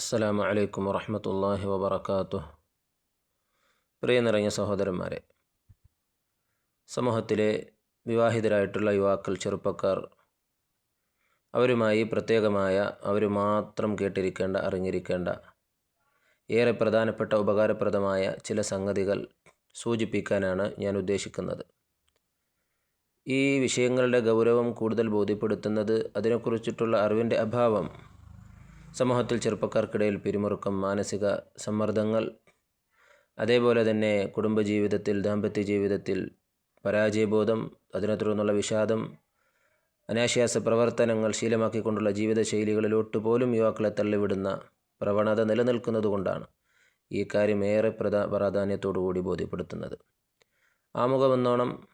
അസ്സലാമു അലൈക്കും വറഹമത്തല്ലാഹി വബർക്കാത്തു പ്രിയ നിറഞ്ഞ സഹോദരന്മാരെ സമൂഹത്തിലെ വിവാഹിതരായിട്ടുള്ള യുവാക്കൾ ചെറുപ്പക്കാർ അവരുമായി പ്രത്യേകമായ അവർ മാത്രം കേട്ടിരിക്കേണ്ട അറിഞ്ഞിരിക്കേണ്ട ഏറെ പ്രധാനപ്പെട്ട ഉപകാരപ്രദമായ ചില സംഗതികൾ സൂചിപ്പിക്കാനാണ് ഞാൻ ഉദ്ദേശിക്കുന്നത്. ഈ വിഷയങ്ങളുടെ ഗൗരവം കൂടുതൽ ബോധ്യപ്പെടുത്തുന്നത് അതിനെക്കുറിച്ചിട്ടുള്ള അറിവിന്റെ അഭാവം സമൂഹത്തിൽ ചെറുപ്പക്കാർക്കിടയിൽ പിരിമുറുക്കം മാനസിക സമ്മർദ്ദങ്ങൾ അതേപോലെ തന്നെ കുടുംബജീവിതത്തിൽ ദാമ്പത്യ ജീവിതത്തിൽ പരാജയബോധം അതിനെ തുടർന്നുള്ള വിഷാദം അനാശ്വാസ പ്രവർത്തനങ്ങൾ ശീലമാക്കിക്കൊണ്ടുള്ള ജീവിതശൈലികളിലോട്ട് പോലും യുവാക്കളെ തള്ളിവിടുന്ന പ്രവണത നിലനിൽക്കുന്നതുകൊണ്ടാണ് ഈ കാര്യം ഏറെ പ്രധാ പ്രാധാന്യത്തോടുകൂടി ബോധ്യപ്പെടുത്തുന്നത്. ആമുഖമെന്നോണം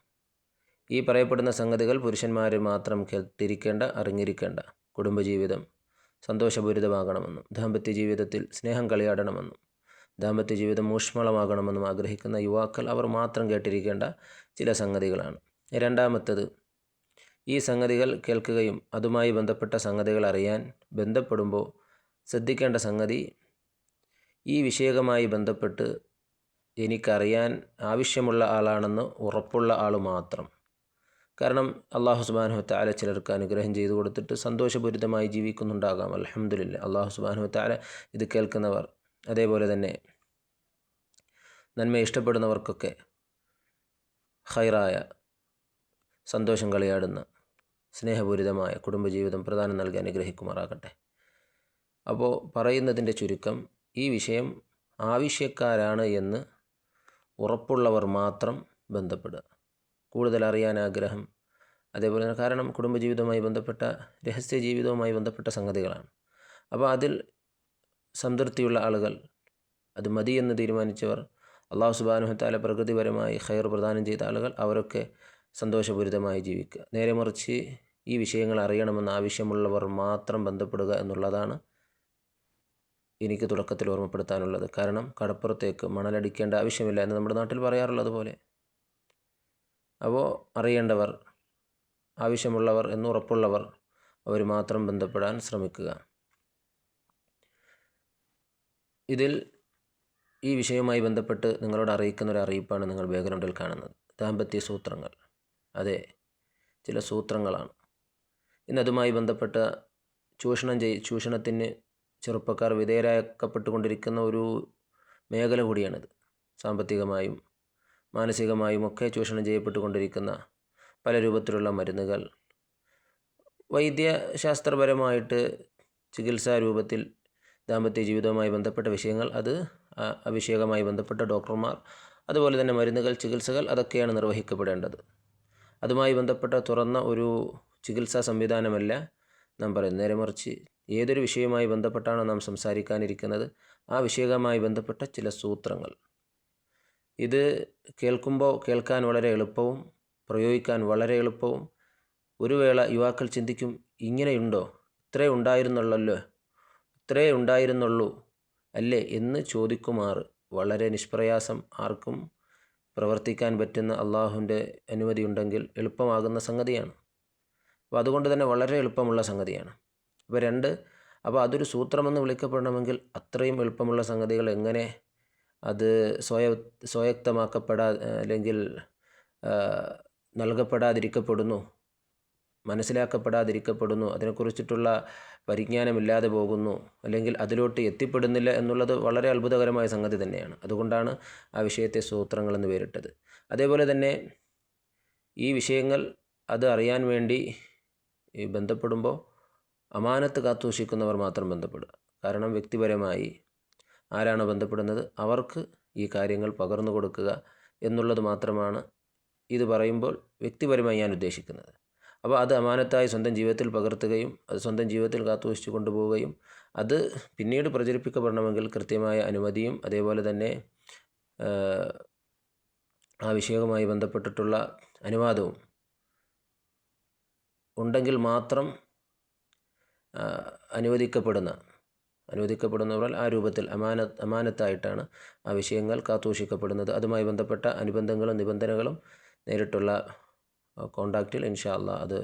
ഈ പറയപ്പെടുന്ന സംഗതികൾ പുരുഷന്മാർ മാത്രം കേട്ടിരിക്കേണ്ട അറിഞ്ഞിരിക്കേണ്ട കുടുംബജീവിതം സന്തോഷപൂരിതമാകണമെന്നും ദാമ്പത്യ ജീവിതത്തിൽ സ്നേഹം കളിയാടണമെന്നും ദാമ്പത്യ ജീവിതം ഊഷ്മളമാകണമെന്നും ആഗ്രഹിക്കുന്ന യുവാക്കൾ അവർ മാത്രം കേട്ടിരിക്കേണ്ട ചില സംഗതികളാണ്. രണ്ടാമത്തത് ഈ സംഗതികൾ കേൾക്കുകയും അതുമായി ബന്ധപ്പെട്ട സംഗതികൾ അറിയാൻ ബന്ധപ്പെടുമ്പോൾ ശ്രദ്ധിക്കേണ്ട സംഗതി ഈ വിഷയകമായി ബന്ധപ്പെട്ട് എനിക്കറിയാൻ ആവശ്യമുള്ള ആളാണെന്ന് ഉറപ്പുള്ള ആൾ മാത്രം. കാരണം അള്ളാഹു സുബാനു താല ചിലർക്ക് അനുഗ്രഹം ചെയ്തു കൊടുത്തിട്ട് സന്തോഷപൂരിതമായി ജീവിക്കുന്നുണ്ടാകാം. അലഹമുല്ല അള്ളാഹു സുബാനു താല ഇത് കേൾക്കുന്നവർ അതേപോലെ തന്നെ നന്മ ഇഷ്ടപ്പെടുന്നവർക്കൊക്കെ ഹൈറായ സന്തോഷം കളിയാടുന്ന സ്നേഹപൂരിതമായ കുടുംബജീവിതം പ്രധാനം നൽകി അനുഗ്രഹിക്കുമാറാകട്ടെ. അപ്പോൾ പറയുന്നതിന്റെ ചുരുക്കം ഈ വിഷയം ആവശ്യക്കാരാണ് എന്ന് ഉറപ്പുള്ളവർ മാത്രം ബന്ധപ്പെടുക. കൂടുതൽ അറിയാൻ ആഗ്രഹം അതേപോലെ തന്നെ കാരണം കുടുംബജീവിതവുമായി ബന്ധപ്പെട്ട രഹസ്യ ജീവിതവുമായി ബന്ധപ്പെട്ട സംഗതികളാണ്. അപ്പോൾ അതിൽ സംതൃപ്തിയുള്ള ആളുകൾ അത് മതി എന്ന് തീരുമാനിച്ചവർ അള്ളാഹു സുബാനുഹത്താല പ്രകൃതിപരമായി ഖൈർ പ്രദാനം ചെയ്ത ആളുകൾ അവരൊക്കെ സന്തോഷപൂരിതമായി ജീവിക്കുക. നേരെ മറിച്ച് ഈ വിഷയങ്ങൾ അറിയണമെന്ന് ആവശ്യമുള്ളവർ മാത്രം ബന്ധപ്പെടുക എന്നുള്ളതാണ് എനിക്ക് തുടക്കത്തിൽ ഓർമ്മപ്പെടുത്താനുള്ളത്. കാരണം കടപ്പുറത്തേക്ക് മണലടിക്കേണ്ട ആവശ്യമില്ല എന്ന് നമ്മുടെ നാട്ടിൽ പറയാറുള്ളത് പോലെ അപ്പോൾ അറിയേണ്ടവർ ആവശ്യമുള്ളവർ എന്നുറപ്പുള്ളവർ അവർ മാത്രം ബന്ധപ്പെടാൻ ശ്രമിക്കുക. ഇതിൽ ഈ വിഷയവുമായി ബന്ധപ്പെട്ട് നിങ്ങളോട് അറിയിക്കുന്ന ഒരു അറിയിപ്പാണ് നിങ്ങൾ ബാക്ക്ഗ്രൗണ്ടിൽ കാണുന്നത്. ദാമ്പത്യ സൂത്രങ്ങൾ. അതെ ചില സൂത്രങ്ങളാണ്. ഇന്നതുമായി ബന്ധപ്പെട്ട ചൂഷണം ചെയ് ചൂഷണത്തിന് ചെറുപ്പക്കാർ വിധേയരാക്കപ്പെട്ടുകൊണ്ടിരിക്കുന്ന ഒരു മേഖല കൂടിയാണിത്. സാമ്പത്തികമായും മാനസികമായും ഒക്കെ ചൂഷണം ചെയ്യപ്പെട്ടുകൊണ്ടിരിക്കുന്ന പല രൂപത്തിലുള്ള മരുന്നുകൾ. വൈദ്യശാസ്ത്രപരമായിട്ട് ചികിത്സാ രൂപത്തിൽ ദാമ്പത്യ ജീവിതവുമായി ബന്ധപ്പെട്ട വിഷയങ്ങൾ അത് അഭിഷേകമായി ബന്ധപ്പെട്ട ഡോക്ടർമാർ അതുപോലെ തന്നെ മരുന്നുകൾ ചികിത്സകൾ അതൊക്കെയാണ് നിർവഹിക്കപ്പെടേണ്ടത്. അതുമായി ബന്ധപ്പെട്ട തുറന്ന ഒരു ചികിത്സാ സംവിധാനമല്ല നാം പറയുന്നത്. നേരെ മറിച്ച് ഏതൊരു വിഷയവുമായി ബന്ധപ്പെട്ടാണോ നാം സംസാരിക്കാനിരിക്കുന്നത് ആ വിഷയവുമായി ബന്ധപ്പെട്ട ചില സൂത്രങ്ങൾ. ഇത് കേൾക്കുമ്പോൾ കേൾക്കാൻ വളരെ എളുപ്പവും പ്രയോഗിക്കാൻ വളരെ എളുപ്പവും. ഒരു വേള യുവാക്കൾ ചിന്തിക്കും ഇങ്ങനെയുണ്ടോ ഇത്രേ ഉണ്ടായിരുന്നുള്ളല്ലോ ഇത്രേ ഉണ്ടായിരുന്നുള്ളൂ അല്ലേ? എന്ന് ചോദിക്കുമാർ. വളരെ നിഷ്പ്രയാസം ആർക്കും പ്രവർത്തിക്കാൻ പറ്റുന്ന അള്ളാഹുവിന്റെ അനുമതി ഉണ്ടെങ്കിൽ എളുപ്പമാകുന്ന സംഗതിയാണ്. അപ്പോൾ അതുകൊണ്ട് തന്നെ വളരെ എളുപ്പമുള്ള സംഗതിയാണ്. അപ്പോൾ രണ്ട് അപ്പോൾ അതൊരു സൂത്രമെന്ന് വിളിക്കപ്പെടണമെങ്കിൽ അത്രയും എളുപ്പമുള്ള സംഗതികൾ എങ്ങനെ അത് സ്വയ സ്വയക്തമാക്കപ്പെടാ അല്ലെങ്കിൽ നൽകപ്പെടാതിരിക്കപ്പെടുന്നു മനസ്സിലാക്കപ്പെടാതിരിക്കപ്പെടുന്നു അതിനെക്കുറിച്ചിട്ടുള്ള പരിജ്ഞാനമില്ലാതെ പോകുന്നു അല്ലെങ്കിൽ അതിലോട്ട് എത്തിപ്പെടുന്നില്ല എന്നുള്ളത് വളരെ അത്ഭുതകരമായ സംഗതി തന്നെയാണ്. അതുകൊണ്ടാണ് ആ വിഷയത്തെ സൂത്രങ്ങൾ എന്ന് പേരിട്ടത്. അതേപോലെ തന്നെ ഈ വിഷയങ്ങൾ അത് അറിയാൻ വേണ്ടി ബന്ധപ്പെടുമ്പോൾ അമാനത്ത് കാത്തുസൂക്ഷിക്കുന്നവർ മാത്രം ബന്ധപ്പെടുക. കാരണം വ്യക്തിപരമായി ആരാണ് ബന്ധപ്പെടുന്നത് അവർക്ക് ഈ കാര്യങ്ങൾ പകർന്നു കൊടുക്കുക എന്നുള്ളത് മാത്രമാണ് ഇത് പറയുമ്പോൾ വ്യക്തിപരമായി ഞാൻ ഉദ്ദേശിക്കുന്നത്. അപ്പോൾ അത് അമാനത്തായി സ്വന്തം ജീവിതത്തിൽ പകർത്തുകയും അത് സ്വന്തം ജീവിതത്തിൽ കാത്തുവച്ചു കൊണ്ടുപോവുകയും അത് പിന്നീട് പ്രചരിപ്പിക്കപ്പെടണമെങ്കിൽ കൃത്യമായ അനുമതിയും അതേപോലെ തന്നെ ആ വിഷയവുമായി ബന്ധപ്പെട്ടിട്ടുള്ള അനുവാദവും ഉണ്ടെങ്കിൽ മാത്രം അനുവദിക്കപ്പെടുന്ന അനുവദിക്കപ്പെടുന്നവരാൽ ആ രൂപത്തിൽ അമാന അമാനത്തായിട്ടാണ് ആ വിഷയങ്ങൾ കാത്തുസൂക്ഷിക്കപ്പെടുന്നത്. അതുമായി ബന്ധപ്പെട്ട അനുബന്ധങ്ങളും നിബന്ധനകളും നേരിട്ടുള്ള കോണ്ടാക്റ്റിൽ ഇൻഷാ അള്ളാ അത്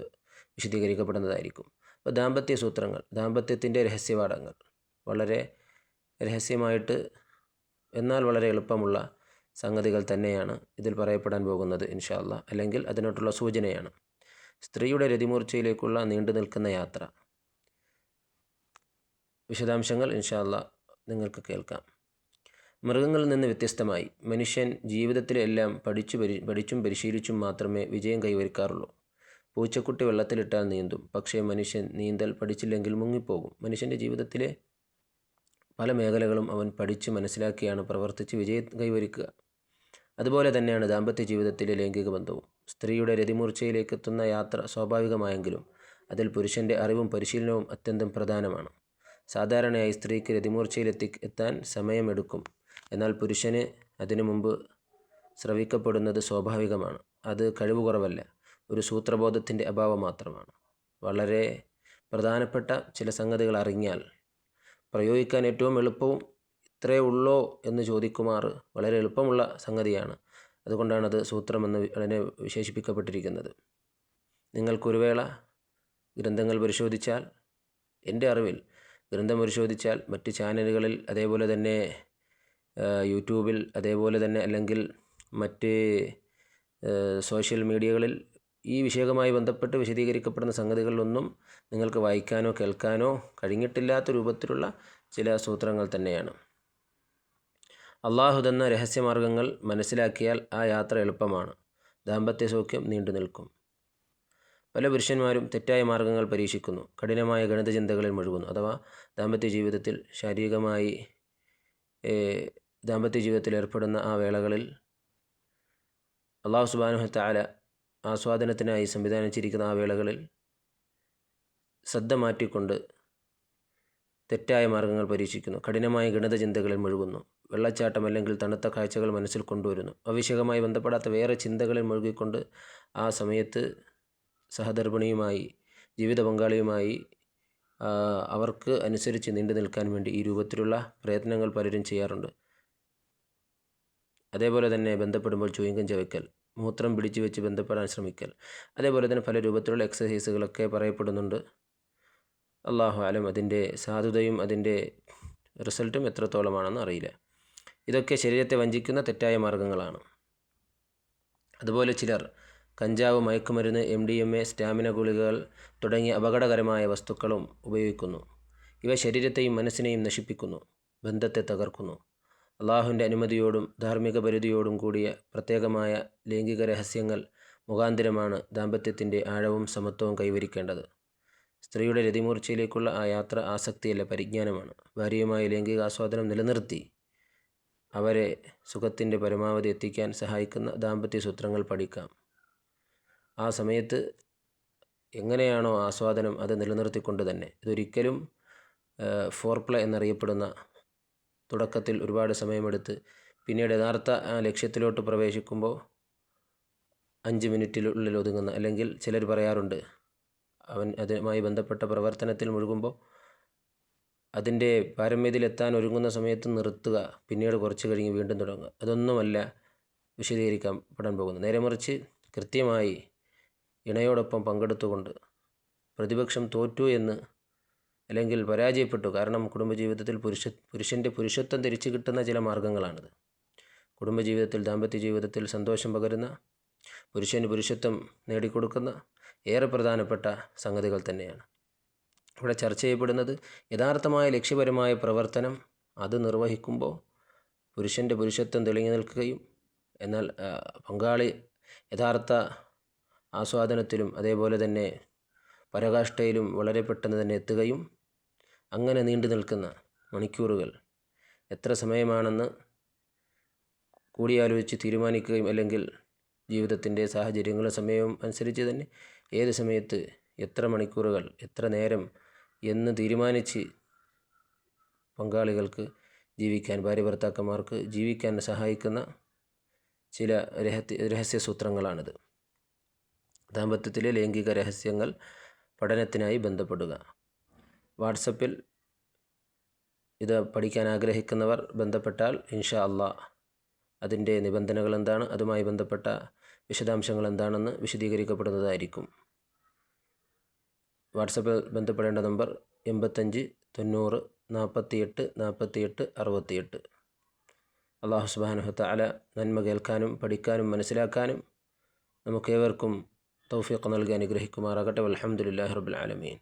വിശദീകരിക്കപ്പെടുന്നതായിരിക്കും. അപ്പോൾ ദാമ്പത്യ സൂത്രങ്ങൾ ദാമ്പത്യത്തിന്റെ രഹസ്യപാഠങ്ങൾ വളരെ രഹസ്യമായിട്ട് എന്നാൽ വളരെ എളുപ്പമുള്ള സംഗതികൾ തന്നെയാണ് ഇതിൽ പറയപ്പെടാൻ പോകുന്നത് ഇൻഷാല്ല അല്ലാ അല്ലെങ്കിൽ അതിനോട്ടുള്ള സൂചനയാണ്. സ്ത്രീയുടെ രതിമൂർച്ചയിലേക്കുള്ള നീണ്ടു നിൽക്കുന്ന യാത്ര വിശദാംശങ്ങൾ ഇൻഷാല്ല നിങ്ങൾക്ക് കേൾക്കാം. മൃഗങ്ങളിൽ നിന്ന് വ്യത്യസ്തമായി. മനുഷ്യൻ ജീവിതത്തിലെല്ലാം പഠിച്ചു പരി പഠിച്ചും പരിശീലിച്ചും മാത്രമേ വിജയം കൈവരിക്കാറുള്ളൂ. പൂച്ചക്കുട്ടി വെള്ളത്തിലിട്ടാൽ നീന്തും. പക്ഷേ മനുഷ്യൻ നീന്തൽ പഠിച്ചില്ലെങ്കിൽ മുങ്ങിപ്പോകും. മനുഷ്യന്റെ ജീവിതത്തിലെ പല മേഖലകളും അവൻ പഠിച്ച് മനസ്സിലാക്കിയാണ് പ്രവർത്തിച്ച് വിജയം കൈവരിക്കുക. അതുപോലെ തന്നെയാണ് ദാമ്പത്യ ജീവിതത്തിലെ ലൈംഗിക ബന്ധവും. സ്ത്രീയുടെ രതിമൂർച്ചയിലേക്ക് എത്തുന്ന യാത്ര സ്വാഭാവികമായെങ്കിലും അതിൽ പുരുഷന്റെ അറിവും പരിശീലനവും അത്യന്തം പ്രധാനമാണ്. സാധാരണയായി സ്ത്രീക്ക് രതിമൂർച്ചയിലെത്തി എത്താൻ സമയമെടുക്കും. എന്നാൽ പുരുഷന് അതിനു മുമ്പ് സ്രവിക്കപ്പെടുന്നത് സ്വാഭാവികമാണ്. അത് കഴിവ് കുറവല്ല ഒരു സൂത്രബോധത്തിന്റെ അഭാവം മാത്രമാണ്. വളരെ പ്രധാനപ്പെട്ട ചില സംഗതികൾ അറിഞ്ഞാൽ പ്രയോഗിക്കാൻ ഏറ്റവും എളുപ്പവും ഇത്രേ ഉള്ളോ എന്ന് ചോദിക്കുമാർ വളരെ എളുപ്പമുള്ള സംഗതിയാണ്. അതുകൊണ്ടാണ് അതുകൊണ്ടാണത് സൂത്രമെന്ന് അതിനെ വിശേഷിപ്പിക്കപ്പെട്ടിരിക്കുന്നത്. നിങ്ങൾക്കൊരു വേള ഗ്രന്ഥങ്ങൾ പരിശോധിച്ചാൽ എന്റെ അറിവിൽ ഗ്രന്ഥം പരിശോധിച്ചാൽ മറ്റ് ചാനലുകളിൽ അതേപോലെ തന്നെ യൂട്യൂബിൽ അതേപോലെ തന്നെ അല്ലെങ്കിൽ മറ്റ് സോഷ്യൽ മീഡിയകളിൽ ഈ വിഷയവുമായി ബന്ധപ്പെട്ട് വിശദീകരിക്കപ്പെടുന്ന സംഗതികളിലൊന്നും നിങ്ങൾക്ക് വായിക്കാനോ കേൾക്കാനോ കഴിഞ്ഞിട്ടില്ലാത്ത രൂപത്തിലുള്ള ചില സൂത്രങ്ങൾ തന്നെയാണ്. അള്ളാഹു തന്ന രഹസ്യമാർഗങ്ങൾ മനസ്സിലാക്കിയാൽ ആ യാത്ര എളുപ്പമാണ്. ദാമ്പത്യ സൗഖ്യം നീണ്ടു നിൽക്കും പല പുരുഷന്മാരും തെറ്റായ മാർഗങ്ങൾ പരീക്ഷിക്കുന്നു. കഠിനമായ ഗണിത ചിന്തകളിൽ മുഴുകുന്നു. അഥവാ ദാമ്പത്യ ജീവിതത്തിൽ ശാരീരികമായി ദാമ്പത്യ ജീവിതത്തിൽ ഏർപ്പെടുന്ന ആ വേളകളിൽ അള്ളാഹു സുബാനുഹത്താല ആസ്വാദനത്തിനായി സംവിധാനിച്ചിരിക്കുന്ന ആ വേളകളിൽ ശ്രദ്ധ മാറ്റിക്കൊണ്ട് തെറ്റായ മാർഗങ്ങൾ പരീക്ഷിക്കുന്നു. കഠിനമായ ഗണിത ചിന്തകളിൽ മുഴുകുന്നു. വെള്ളച്ചാട്ടം അല്ലെങ്കിൽ തണുത്ത കാഴ്ചകൾ മനസ്സിൽ കൊണ്ടുവരുന്നു. അവിഷയകമായി ബന്ധപ്പെടാത്ത വേറെ ചിന്തകളിൽ മുഴുകിക്കൊണ്ട് ആ സമയത്ത് സഹധർമ്മിണിയുമായി ജീവിത പങ്കാളിയുമായി അവർക്ക് അനുസരിച്ച് നീണ്ടു നിൽക്കാൻ വേണ്ടി ഈ രൂപത്തിലുള്ള പ്രയത്നങ്ങൾ പലരും ചെയ്യാറുണ്ട്. അതേപോലെ തന്നെ ബന്ധപ്പെടുമ്പോൾ ചുയങ്കം ചവയ്ക്കൽ മൂത്രം പിടിച്ചു വെച്ച് ബന്ധപ്പെടാൻ ശ്രമിക്കൽ അതേപോലെ തന്നെ പല രൂപത്തിലുള്ള എക്സസൈസുകളൊക്കെ പറയപ്പെടുന്നുണ്ട്. അള്ളാഹു ആലം അതിന്റെ സാധുതയും അതിന്റെ റിസൾട്ടും എത്രത്തോളമാണെന്ന് അറിയില്ല. ഇതൊക്കെ ശരീരത്തെ വഞ്ചിക്കുന്ന തെറ്റായ മാർഗങ്ങളാണ്. അതുപോലെ ചിലർ കഞ്ചാവ് മയക്കുമരുന്ന് M D M A stamina ഗുളികകൾ തുടങ്ങിയ അപകടകരമായ വസ്തുക്കളും ഉപയോഗിക്കുന്നു. ഇവ ശരീരത്തെയും മനസ്സിനെയും നശിപ്പിക്കുന്നു ബന്ധത്തെ തകർക്കുന്നു. അള്ളാഹുവിന്റെ അനുമതിയോടും ധാർമ്മിക പരിധിയോടും കൂടിയ പ്രത്യേകമായ ലൈംഗിക രഹസ്യങ്ങൾ മുഖാന്തിരമാണ് ദാമ്പത്യത്തിന്റെ ആഴവും സമത്വവും കൈവരിക്കേണ്ടത്. സ്ത്രീയുടെ രതിമൂർച്ചയിലേക്കുള്ള ആ യാത്ര ആസക്തിയല്ല പരിജ്ഞാനമാണ്. ഭാര്യയുമായി ലൈംഗിക ആസ്വാദനം നിലനിർത്തി അവരെ സുഖത്തിന്റെ പരമാവധി എത്തിക്കാൻ സഹായിക്കുന്ന ദാമ്പത്യ സൂത്രങ്ങൾ പഠിക്കാം. ആ സമയത്ത് എങ്ങനെയാണോ ആസ്വാദനം അത് നിലനിർത്തിക്കൊണ്ട് തന്നെ ഇതൊരിക്കലും ഫോർ പ്ലേ എന്നറിയപ്പെടുന്ന തുടക്കത്തിൽ ഒരുപാട് സമയമെടുത്ത് പിന്നീട് യഥാർത്ഥ ലക്ഷ്യത്തിലോട്ട് പ്രവേശിക്കുമ്പോൾ അഞ്ച് മിനിറ്റിനുള്ളിൽ ഒതുങ്ങുന്ന അല്ലെങ്കിൽ ചിലർ പറയാറുണ്ട് അവൻ അതുമായി ബന്ധപ്പെട്ട പ്രവർത്തനത്തിൽ മുഴുകുമ്പോൾ അതിന്റെ പാരമ്യതയിലെത്താൻ ഒരുങ്ങുന്ന സമയത്ത് നിർത്തുക പിന്നീട് കുറച്ച് കഴിഞ്ഞ് വീണ്ടും തുടങ്ങുക. അതൊന്നുമല്ല വിശദീകരിക്കാൻ പെടാൻ പോകുന്നത്. നേരെ മറിച്ച് കൃത്യമായി ഇണയോടൊപ്പം പങ്കെടുത്തുകൊണ്ട് പ്രതിപക്ഷം തോറ്റു എന്ന് അല്ലെങ്കിൽ പരാജയപ്പെട്ടു. കാരണം കുടുംബജീവിതത്തിൽ പുരുഷ പുരുഷന്റെ പുരുഷത്വം തിരിച്ചു കിട്ടുന്ന ചില മാർഗങ്ങളാണിത്. കുടുംബജീവിതത്തിൽ ദാമ്പത്യ ജീവിതത്തിൽ സന്തോഷം പകരുന്ന പുരുഷന് പുരുഷത്വം നേടിക്കൊടുക്കുന്ന ഏറെ പ്രധാനപ്പെട്ട സംഗതികൾ തന്നെയാണ്. ഇവിടെ ചർച്ച ചെയ്യപ്പെടുന്നത് യഥാർത്ഥമായ ലക്ഷ്യപരമായ പ്രവർത്തനം അത് നിർവഹിക്കുമ്പോൾ പുരുഷന്റെ പുരുഷത്വം തെളിഞ്ഞു നിൽക്കുകയും എന്നാൽ പങ്കാളി യഥാർത്ഥ ആസ്വാദനത്തിലും അതേപോലെ തന്നെ പരകാഷ്ഠയിലും വളരെ പെട്ടെന്ന് തന്നെ എത്തുകയും അങ്ങനെ നീണ്ടു നിൽക്കുന്ന മണിക്കൂറുകൾ എത്ര സമയമാണെന്ന് കൂടിയാലോചിച്ച് തീരുമാനിക്കുകയും അല്ലെങ്കിൽ ജീവിതത്തിന്റെ സാഹചര്യങ്ങളും സമയവും അനുസരിച്ച് തന്നെ ഏത് സമയത്ത് എത്ര മണിക്കൂറുകൾ എത്ര നേരം എന്ന് തീരുമാനിച്ച് പങ്കാളികൾക്ക് ജീവിക്കാൻ ഭാര്യ ഭർത്താക്കന്മാർക്ക് ജീവിക്കാൻ സഹായിക്കുന്ന ചില രഹസ്യ രഹസ്യ സൂത്രങ്ങളാണിത്. ദാമ്പത്യത്തിലെ ലൈംഗിക രഹസ്യങ്ങൾ പഠനത്തിനായി ബന്ധപ്പെടുക. വാട്സപ്പിൽ ഇത് പഠിക്കാൻ ആഗ്രഹിക്കുന്നവർ ബന്ധപ്പെട്ടാൽ ഇൻഷാ അള്ളാ അതിന്റെ നിബന്ധനകൾ എന്താണ്? അതുമായി ബന്ധപ്പെട്ട വിശദാംശങ്ങൾ എന്താണെന്ന് വിശദീകരിക്കപ്പെടുന്നതായിരിക്കും. വാട്സപ്പിൽ ബന്ധപ്പെടേണ്ട നമ്പർ എൺപത്തഞ്ച് തൊണ്ണൂറ് നാൽപ്പത്തിയെട്ട് നാൽപ്പത്തിയെട്ട് അറുപത്തിയെട്ട്. അള്ളാഹു സുബാനുഹത്ത അല നന്മ കേൾക്കാനും പഠിക്കാനും മനസ്സിലാക്കാനും നമുക്കേവർക്കും തൗഫീഖ് നൽകി അനുഗ്രഹിക്കുമാറാകട്ടെ. അലഹമുല്ലാ റബുൽ ആലമീൻ.